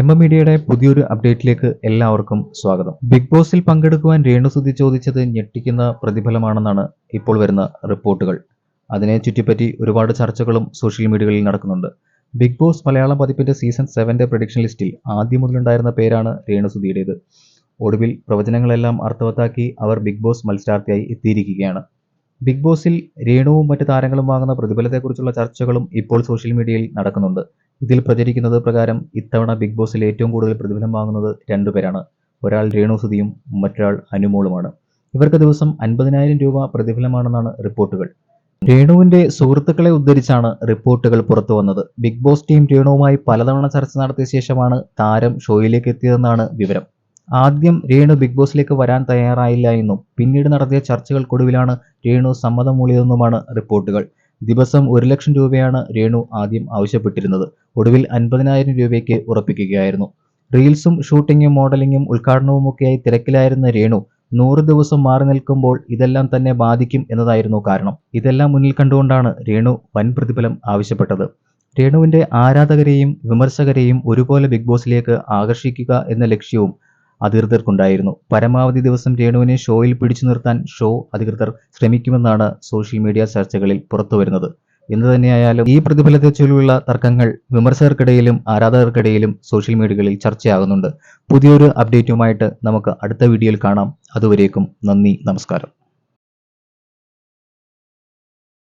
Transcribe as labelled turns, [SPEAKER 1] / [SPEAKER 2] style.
[SPEAKER 1] M M മീഡിയയുടെ പുതിയൊരു അപ്ഡേറ്റിലേക്ക് എല്ലാവർക്കും സ്വാഗതം. ബിഗ് ബോസിൽ പങ്കെടുക്കുവാൻ രേണുസുതി ചോദിച്ചത് ഞെട്ടിക്കുന്ന പ്രതിഫലമാണെന്നാണ് ഇപ്പോൾ വരുന്ന റിപ്പോർട്ടുകൾ. അതിനെ ചുറ്റിപ്പറ്റി ഒരുപാട് ചർച്ചകളും സോഷ്യൽ മീഡിയകളിൽ നടക്കുന്നുണ്ട്. ബിഗ് ബോസ് മലയാളം പതിപ്പിന്റെ സീസൺ സെവന്റെ പ്രഡിക്ഷൻ ലിസ്റ്റിൽ ആദ്യം മുതലുണ്ടായിരുന്ന പേരാണ് രേണുസുതിയുടേത്. ഒടുവിൽ പ്രവചനങ്ങളെല്ലാം അർത്ഥവത്താക്കി അവർ ബിഗ് ബോസ് മത്സരാർത്ഥിയായി എത്തിയിരിക്കുകയാണ്. ബിഗ് ബോസിൽ രേണുവും മറ്റ് താരങ്ങളും വാങ്ങുന്ന പ്രതിഫലത്തെക്കുറിച്ചുള്ള ചർച്ചകളും ഇപ്പോൾ സോഷ്യൽ മീഡിയയിൽ നടക്കുന്നുണ്ട്. ഇതിൽ പ്രചരിക്കുന്നത് പ്രകാരം ഇത്തവണ ബിഗ് ബോസിൽ ഏറ്റവും കൂടുതൽ പ്രതിഫലം വാങ്ങുന്നത് രണ്ടുപേരാണ് ഒരാൾ രേണു സുധിയും മറ്റൊരാൾ അനുമോളുമാണ്. ഇവർക്ക് ദിവസം അൻപതിനായിരം രൂപ പ്രതിഫലമാണെന്നാണ് റിപ്പോർട്ടുകൾ. രേണുവിന്റെ സുഹൃത്തുക്കളെ ഉദ്ധരിച്ചാണ് റിപ്പോർട്ടുകൾ പുറത്തു വന്നത്. ബിഗ് ബോസ് ടീം രേണുവുമായി പലതവണ ചർച്ച നടത്തിയ ശേഷമാണ് താരം ഷോയിലേക്ക് എത്തിയതെന്നാണ് വിവരം. ആദ്യം രേണു ബിഗ് ബോസിലേക്ക് വരാൻ തയ്യാറായില്ല എന്നും പിന്നീട് നടത്തിയ ചർച്ചകൾക്കൊടുവിലാണ് രേണു സമ്മതം മൂളിയതെന്നുമാണ് റിപ്പോർട്ടുകൾ. ദിവസം ഒരു ലക്ഷം രൂപയാണ് രേണു ആദ്യം ആവശ്യപ്പെട്ടിരുന്നത്. ഒടുവിൽ അൻപതിനായിരം രൂപയ്ക്ക് ഉറപ്പിക്കുകയായിരുന്നു. റീൽസും ഷൂട്ടിങ്ങും മോഡലിംഗും ഉദ്ഘാടനവുമൊക്കെയായി തിരക്കിലായിരുന്ന രേണു നൂറ് ദിവസം മാറി നിൽക്കുമ്പോൾ ഇതെല്ലാം തന്നെ ബാധിക്കും എന്നതായിരുന്നു കാരണം. ഇതെല്ലാം മുന്നിൽ കണ്ടുകൊണ്ടാണ് രേണു വൻ പ്രതിഫലം ആവശ്യപ്പെട്ടത്. രേണുവിന്റെ ആരാധകരെയും വിമർശകരെയും ഒരുപോലെ ബിഗ് ബോസിലേക്ക് ആകർഷിക്കുക എന്ന ലക്ഷ്യവും അധികൃതർക്കുണ്ടായിരുന്നു. പരമാവധി ദിവസം രേണുവിനെ ഷോയിൽ പിടിച്ചു നിർത്താൻ ഷോ അധികൃതർ ശ്രമിക്കുമെന്നാണ് സോഷ്യൽ മീഡിയ ചർച്ചകളിൽ പുറത്തുവരുന്നത്. എന്തു തന്നെയായാലും ഈ പ്രതിഫലത്തെ ചൊല്ലിയുള്ള തർക്കങ്ങൾ വിമർശകർക്കിടയിലും ആരാധകർക്കിടയിലും സോഷ്യൽ മീഡിയകളിൽ ചർച്ചയാകുന്നുണ്ട്. പുതിയൊരു അപ്ഡേറ്റുമായിട്ട് നമുക്ക് അടുത്ത വീഡിയോയിൽ കാണാം. അതുവരേക്കും നന്ദി നമസ്കാരം.